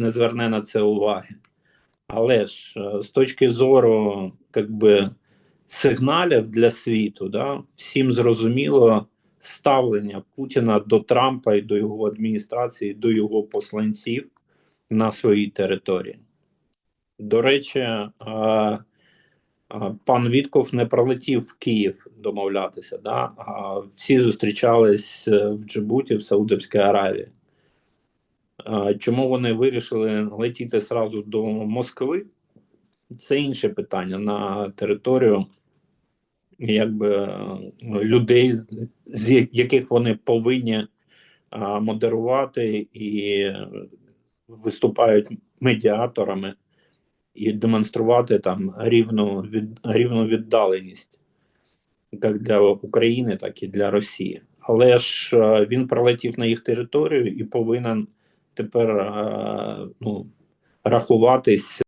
не зверне на це уваги. Але ж е, з точки зору как би, сигналів для світу, да, всім зрозуміло ставлення Путіна до Трампа і до його адміністрації, до його посланців на своїй території. До речі, а, а, пан Вітков не пролетів в Київ домовлятися, да? а всі зустрічались е, в Джибуті, в Саудовській Аравії. Чому вони вирішили летіти сразу до Москви? Це інше питання на територію якби людей, з- яких вони повинні модерувати і виступають медіаторами і демонструвати там рівну від рівну віддаленість як для України, так і для Росії. Але ж він пролетів на їх територію і повинен тепер е, ну, рахуватись